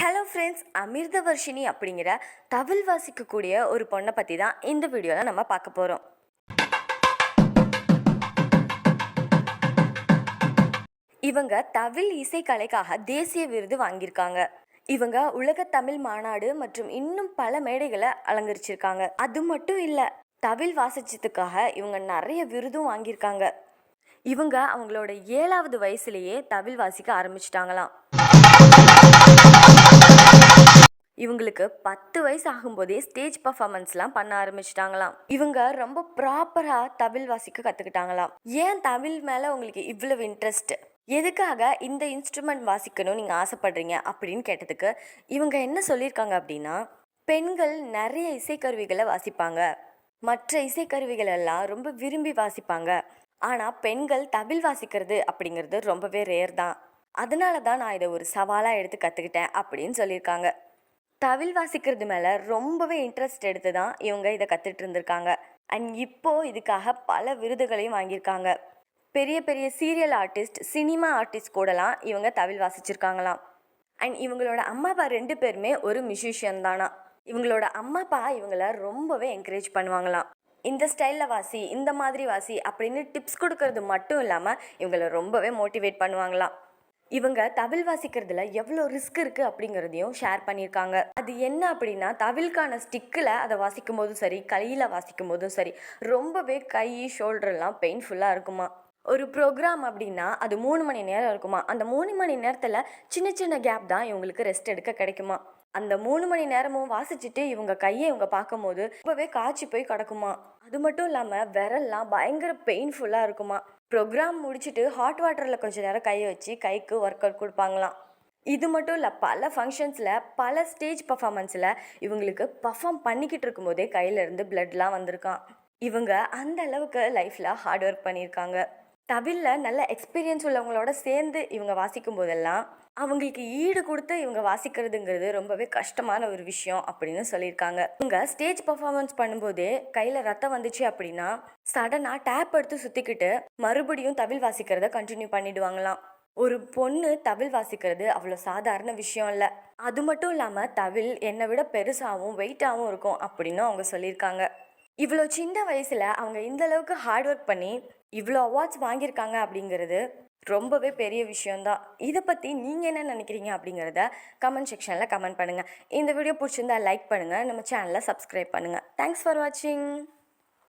Hello friends Amritavarshini அப்படிங்கிற தவில் வாசிக்கக்கூடிய ஒரு பொண்ணை பற்றி தான் இந்த வீடியோவில் நம்ம பார்க்க போகிறோம் இவங்க தவில் இசைக்கலைக்காக தேசிய விருது வாங்கியிருக்காங்க. இவங்க உலக தமிழ் மாநாடு மற்றும் இன்னும் பல மேடைகளை அலங்கரிச்சிருக்காங்க. அது மட்டும் இல்லை தவில் வாசிச்சதுக்காக இவங்க நிறைய விருதும் வாங்கியிருக்காங்க. இவங்க அவங்களோட ஏழாவது வயசுலேயே தவில் வாசிக்க ஆரம்பிச்சிட்டாங்களாம். இவங்களுக்கு பத்து வயசு ஆகும்போதே ஸ்டேஜ் பர்ஃபார்மன்ஸ்லாம் பண்ண ஆரம்பிச்சிட்டாங்களாம். இவங்க ரொம்ப ப்ராப்பராக தவில் வாசிக்க கற்றுக்கிட்டாங்களாம் ஏன் தமிழ் மேலே உங்களுக்கு இவ்வளவு இன்ட்ரெஸ்ட் எதுக்காக இந்த இன்ஸ்ட்ருமெண்ட் வாசிக்கணும் நீங்கள் ஆசைப்படுறீங்க அப்படின்னு கேட்டதுக்கு இவங்க என்ன சொல்லியிருக்காங்க அப்படின்னா பெண்கள் நிறைய இசைக்கருவிகளை வாசிப்பாங்க. மற்ற இசைக்கருவிகள் எல்லாம் ரொம்ப விரும்பி வாசிப்பாங்க. ஆனால் பெண்கள் தவில் வாசிக்கிறது அப்படிங்கிறது ரொம்பவே ரேர் தான். அதனால தான் நான் இதை ஒரு சவாலாக எடுத்து கற்றுக்கிட்டேன் அப்படின்னு சொல்லியிருக்காங்க. தவில் வாசிக்கிறது மேலே ரொம்பவே இன்ட்ரெஸ்ட் எடுத்து தான் இவங்க இதை கற்றுட்டு இருந்திருக்காங்க. அண்ட் இப்போ இதுக்காக பல விருதுகளையும் வாங்கியிருக்காங்க. பெரிய பெரிய சீரியல் ஆர்டிஸ்ட் சினிமா ஆர்டிஸ்ட் கூடலாம் இவங்க தவில் வாசிச்சிருக்காங்களாம். அண்ட் இவங்களோட அம்மா அப்பா ரெண்டு பேருமே ஒரு மியூசிஷியன் தானா. இவங்களோட அம்மா அப்பா இவங்கள ரொம்பவே என்கரேஜ் பண்ணுவாங்களாம். இந்த ஸ்டைலில் வாசி இந்த மாதிரி வாசி அப்படின்னு டிப்ஸ் கொடுக்கறது மட்டும் இல்லாமல் இவங்களை ரொம்பவே மோட்டிவேட் பண்ணுவாங்களாம் இவங்க தவில் வாசிக்கிறதுல எவ்வளோ ரிஸ்க் இருக்குது அப்படிங்கிறதையும் ஷேர் பண்ணியிருக்காங்க. அது என்ன அப்படின்னா தவில்கான ஸ்டிக்கில் அதை வாசிக்கும் போதும் சரி கையில் வாசிக்கும் போதும் சரி ரொம்பவே கை ஷோல்டர்லாம் பெயின்ஃபுல்லாக இருக்குமா. ஒரு ப்ரோக்ராம் அப்படின்னா அது மூணு மணி நேரம் இருக்குமா. அந்த மூணு மணி நேரத்தில் சின்ன சின்ன கேப் தான் இவங்களுக்கு ரெஸ்ட் எடுக்க கிடைக்குமா. அந்த மூணு மணி நேரமும் வாசிச்சுட்டு இவங்க கையை இவங்க பார்க்கும்போது ரொம்பவே காய்ச்சி போய் கிடக்குமா? அது மட்டும் இல்லாமல் விரல்லாம் பயங்கர பெயின்ஃபுல்லாக இருக்குமா? ப்ரோக்ராம் முடிச்சுட்டு ஹாட் வாட்டரில் கொஞ்சம் நேரம் கையை வச்சு கைக்கு ஒர்க் அவுட் கொடுப்பாங்களாம். இது மட்டும் இல்லை பல ஃபங்க்ஷன்ஸில் பல ஸ்டேஜ் பர்ஃபாமன்ஸில் இவங்களுக்கு பர்ஃபார்ம் பண்ணிக்கிட்டு இருக்கும்போதே கையிலேருந்து பிளட்லாம் வந்திருக்கான் இவங்க அந்த அளவுக்கு லைஃப்பில் ஹார்ட் ஒர்க் பண்ணியிருக்காங்க. தவிலில் நல்ல எக்ஸ்பீரியன்ஸ் உள்ளவங்களோட சேர்ந்து இவங்க வாசிக்கும் போதெல்லாம் அவங்களுக்கு ஈடு கொடுத்து இவங்க வாசிக்கிறதுங்கிறது ரொம்பவே கஷ்டமான ஒரு விஷயம் அப்படின்னு சொல்லியிருக்காங்க. இவங்க ஸ்டேஜ் பர்ஃபார்மன்ஸ் பண்ணும்போதே கையில் ரத்தம் வந்துச்சு அப்படின்னா சடனாக டேப் எடுத்து சுற்றிக்கிட்டு மறுபடியும் தவில் வாசிக்கிறத கண்டினியூ பண்ணிடுவாங்களாம். ஒரு பொண்ணு தவில் வாசிக்கிறது அவ்வளோ சாதாரண விஷயம் இல்லை. அது மட்டும் இல்லாமல் தவில் என்னை விட பெருசாகவும் வெயிட்டாகவும் இருக்கும் அப்படின்னு அவங்க சொல்லியிருக்காங்க. இவ்வளோ சின்ன வயசில் அவங்க இந்த அளவுக்கு ஹார்ட் ஒர்க் பண்ணி இவ்வளோ அவார்ட்ஸ் வாங்கியிருக்காங்க அப்படிங்கிறது ரொம்பவே பெரிய விஷயம்தான். இதை பற்றி நீங்கள் என்ன நினைக்கிறீங்க அப்படிங்கிறத கமெண்ட் செக்ஷனில் கமெண்ட் பண்ணுங்கள் இந்த வீடியோ பிடிச்சிருந்தா லைக் பண்ணுங்கள் நம்ம சேனலை சப்ஸ்கிரைப் பண்ணுங்கள் தேங்க்ஸ் ஃபார் வாட்சிங்